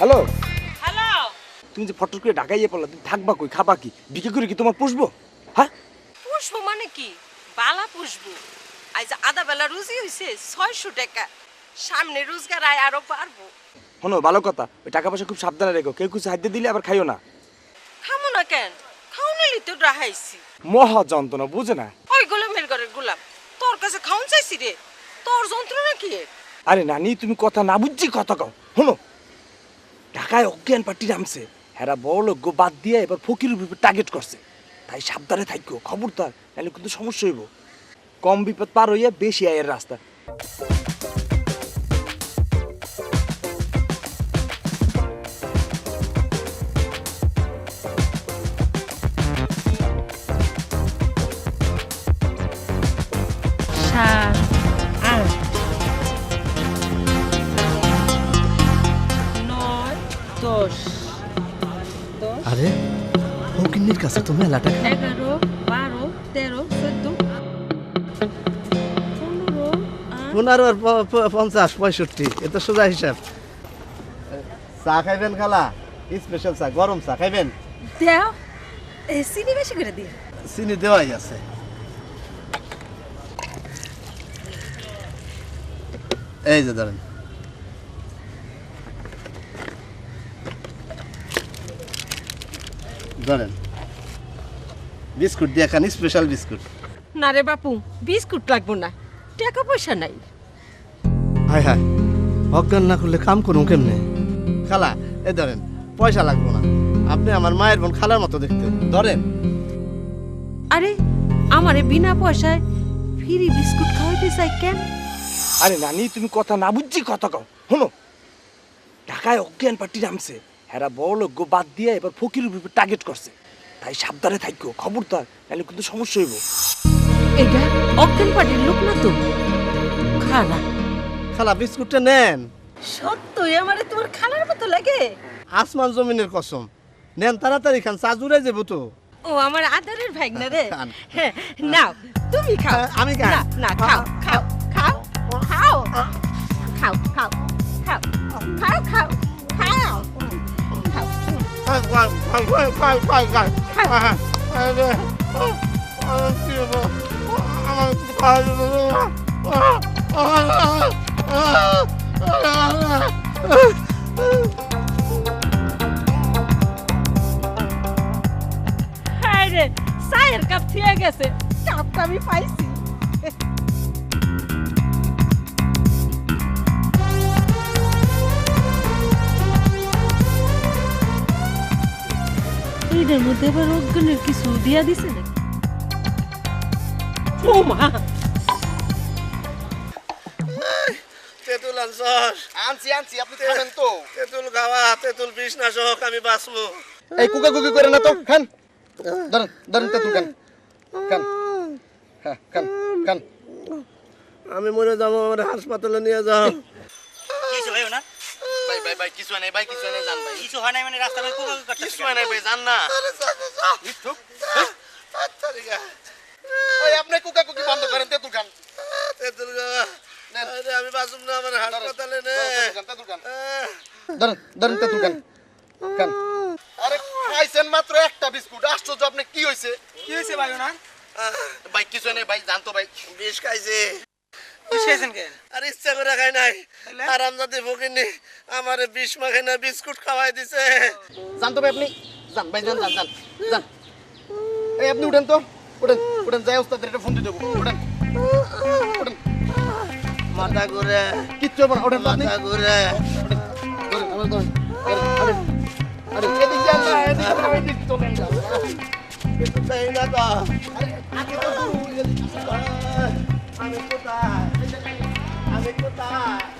Hello hello তুমি যে photo করে ঢাকাইয়ে পড়লা তুমি থাকবা কই খাবা কি? বিক্রি করে কি তোমার পুষবো? হ্যাঁ? পুষবো মানে কি? বালা পুষবো। আজ আধা বেলা রুজি হইছে ছয়শো টাকা। সামনে রোজগার আয় আরও পারব শোনো ভালো কথা। ওই টাকা পয়সা খুব সাবধানে রেখো। কেউ কিছু হাতে দিলে আবার খাইও না। খামো না কেন? খাও না তো রাহাইছি মহা যন্ত্রণা বুঝে না? ওই গোলামের ঘরের গোলাম। তোর কাছে খাউন চাইছি রে। তোর যন্ত্রণা কি? আরে নানি তুমি কথা না বুঝছি কথা কও। শোনো ঢাকায় অজ্ঞান পার্টি নামছে। হেরা বড় লোক বাদ দিয়ে এবার ফকির উপর টার্গেট করছে। তাই সাবধানে থাকো, খবরদার, নাহলে কিন্তু সমস্যা হইব। কম বিপদ পার হইয়া বেশি আয়ের রাস্তা। ফকিন্নির কাছে তো মেলা টাকা এগারো বারো তেরো চোদ্দ পনেরো আর পঞ্চাশ পঁয়ষট্টি এ তো সোজা হিসাব চা খাইবেন খালা স্পেশাল চা গরম চা খাইবেন দেও চিনি বেশি করে দিয়ে চিনি দেওয়াই আছে এই যে ধরেন ধরেন বিস্কুট দিয়ে খান স্পেশাল বিস্কুট। না রে বাপু বিস্কুট লাগবো না। টাকা পয়সা নাই। হায় হায় অজ্ঞান না করলে কাম করুন কেমনে? খালা এই ধরেন পয়সা লাগবো না। আপনি আমার মায়ের বোন খালার মতো দেখতে ধরেন। আরে আমারে বিনা পয়সায় ফ্রি বিস্কুট খাওয়াইতে চাই কেন? আরে নানি তুমি কথা না বুঝছি কথা কও। শোনো। ঢাকায় অজ্ঞান পার্টি নামছে হেরা বড় লোক বাদ দিয়ে এবার ফকির উপর টার্গেট করছে। তাই সাবধানে থাকো খবরদার তাহলে কিন্তু সমস্যা হইব। এটা অজ্ঞান পাটির লোক না তো? খালা। খালা বিস্কুটটা নেন। সত্যই আমারে তোমার খালার মতো লাগে? আসমান জমিনের কসম। নেন তাড়াতাড়ি খান চা জুড়ে যাব তো। ও আমার আদরের ভাই না রে হ্যাঁ নাও তুমি খাও। আমি খাই। না না খাও খাও খাও খাও খাও খাও খাও খাও খাও খাও। Haydi, sayır kapıya gelsin. Kapta bir paysi. এইটার মধ্যে আবার অজ্ঞানের কিছু দিয়া দিছে নাকি? ও মা! তেঁতুল আনছস। আনছি আনছি আপনি খাবেন তো। তেঁতুল খাওয়া তেঁতুল বিষ নাশক আমি বাঁচবো। এই কুকা কুকি করে না তো খান। ধরেন ধরেন তেঁতুল খান। খান হ্যাঁ খান খান। আমি মরে যাব আমার হাসপাতালে নিয়ে যাও। ভাই কিছু নাই ভাই কিছু নাই জান ভাই। কিছু হয় নাই মানে রাস্তা ভাই করতে কিছু নাই ভাই জান না। ওই আপনি কুকা কুকি বন্ধ করেন তেঁতুল খান। তেঁতুল খাওয়া আরে আমি বাঁচব না আমার হাসপাতালে নে। তেঁতুল খান ধরেন ধরেন তেঁতুল খান। খান। আরে খাইছেন মাত্র একটা বিস্কুট আশ্চর্য আপনি কি হয়েছে কি হয়েছে ভাই ওনার? ভাই কিছু নেই ভাই জানতো ভাই। বিষ খাইছে। আর ইচ্ছা করে খাই নাই। আরাম যাতে ভুগিনি আমারে বিষ মাখাই না বিস্কুট খাওয়াই দিছে। জানতো ভাই আপনি। যান ভাই যান এই আপনি উঠেন তো। উঠেন উঠেন যাই ওস্তাদের একটা ফোন দিয়ে দেবো। উঠেন উঠেন। মাথা ঘুরে। কিচ্ছু হবে না উঠেন মাথা ঘুরে। আরে, আরে, এদিক যান না, এদিক এদিক চলেন না তো। আগে তো Angin putar. Angin putar.